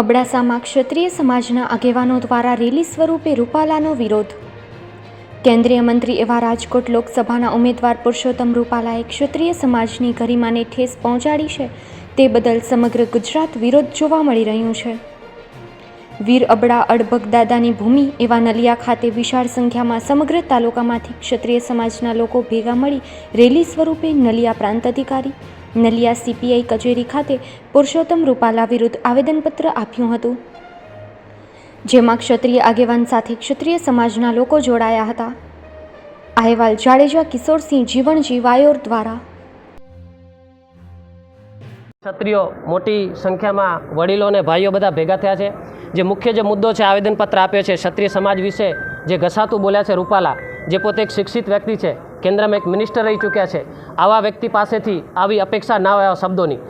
અબડાસામાં ક્ષત્રિય સમાજના આગેવાનો દ્વારા રેલી સ્વરૂપે રૂપાલાનો વિરોધ. કેન્દ્રીય મંત્રી એવા રાજકોટ લોકસભાના ઉમેદવાર પુરુષોત્તમ રૂપાલાએ ક્ષત્રિય સમાજની ગરિમાને ઠેસ પહોંચાડી છે, તે બદલ સમગ્ર ગુજરાત વિરોધ જોવા મળી રહ્યું છે. વીર અબડા અડભગ દાદાની ભૂમિ એવા નલિયા ખાતે વિશાળ સંખ્યામાં સમગ્ર તાલુકામાંથી ક્ષત્રિય સમાજના લોકો ભેગા મળી રેલી સ્વરૂપે નલિયા પ્રાંત અધિકારી, નલિયા સીપીઆઈ કચેરી ખાતે પુરુષોત્તમ રૂપાલા વિરુદ્ધ આવેદનપત્ર આપ્યું હતું. જેમાં ક્ષત્રિય આગેવાન સાથે ક્ષત્રિય સમાજના લોકો જોડાયા હતા. અહેવાલ જાડેજા કિશોરસિંહ જીવણજી વાયોર દ્વારા ક્ષત્રિયો મોટી સંખ્યામાં વડીલો અને ભાઈઓ બધા ભેગા થયા છે. જે મુખ્ય જે મુદ્દો છે, આવેદનપત્ર આપ્યો છે ક્ષત્રિય સમાજ વિશે, જે ઘસાતું બોલ્યા છે રૂપાલા, જે પોતે એક શિક્ષિત વ્યક્તિ છે, કેન્દ્રમાં એક મિનિસ્ટર રહી ચૂક્યા છે. આવા વ્યક્તિ પાસેથી આવી અપેક્ષા ના હોય શબ્દોની.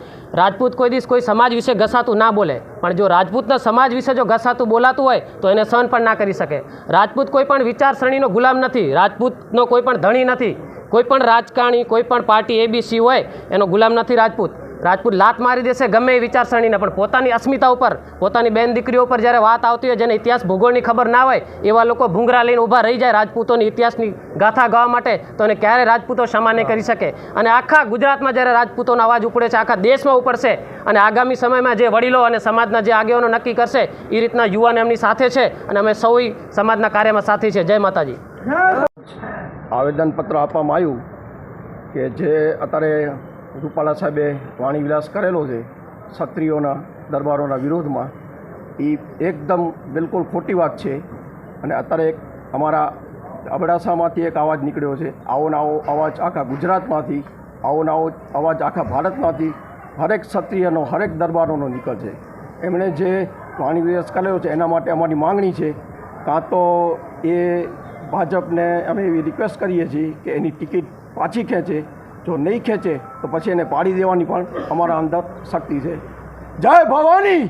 રાજપૂત કોઈ દિવસ કોઈ સમાજ વિશે ઘસાતું ના બોલે, પણ જો રાજપૂતના સમાજ વિશે જો ઘસાતું બોલાતું હોય, તો એને સહન પણ ના કરી શકે. રાજપૂત કોઈ પણ વિચારસરણીનો ગુલામ નથી, રાજપૂતનો કોઈ પણ ધણી નથી. કોઈ પણ રાજકારણી, કોઈ પણ પાર્ટી એબીસી હોય, એનો ગુલામ નથી રાજપૂત. રાજપૂત લાત મારી દેશે ગમે એ વિચારસરણીને પણ પોતાની અસ્મિતા ઉપર પોતાની બેન દીકરીઓ ઉપર જ્યારે વાત આવતી હોય જેને ઇતિહાસ ભૂગોળની ખબર ના હોય એવા લોકો ભૂંગરા લઈને ઊભા રહી જાય રાજપૂતોની ઇતિહાસની ગાથા ગાવા માટે તો એને ક્યારે રાજપૂતો ક્ષમા નહીં કરી શકે? અને આખા ગુજરાતમાં જ્યારે રાજપૂતોનો અવાજ ઉપડે છે આખા દેશમાં ઉપડશે અને આગામી સમયમાં જે વડીલો અને સમાજના જે આગેવાનો નક્કી કરશે એ રીતના યુવાન એમની સાથે છે અને અમે સૌ સમાજના કાર્યમાં સાથી છે જય માતાજી. આવેદનપત્ર આપવામાં આવ્યું કે જે અત્યારે રૂપાલા સાહેબે વાણીવિલાસ કરેલો છે ક્ષત્રિયોના દરબારોના વિરોધમાં. એ એકદમ બિલકુલ ખોટી વાત છે. અને અત્યારે એક અમારા અબડાસામાંથી એક અવાજ નીકળ્યો છે. આવો આવો અવાજ આખા ગુજરાતમાંથી, આવો આવો અવાજ આખા ભારતમાંથી હરેક ક્ષત્રિયનો, હરેક દરબારોનો નીકળશે એમણે જે વાણીવિલાસ કરેલો છે એના માટે અમારી માંગણી છે. કાં તો એ ભાજપને અમે એવી રિક્વેસ્ટ કરીએ છીએ કે એની ટિકિટ પાછી ખેંચે. જો નહીં ખેંચે, તો પછી એને પાડી દેવાની પણ અમારા અંદર શક્તિ છે. જય ભવાની!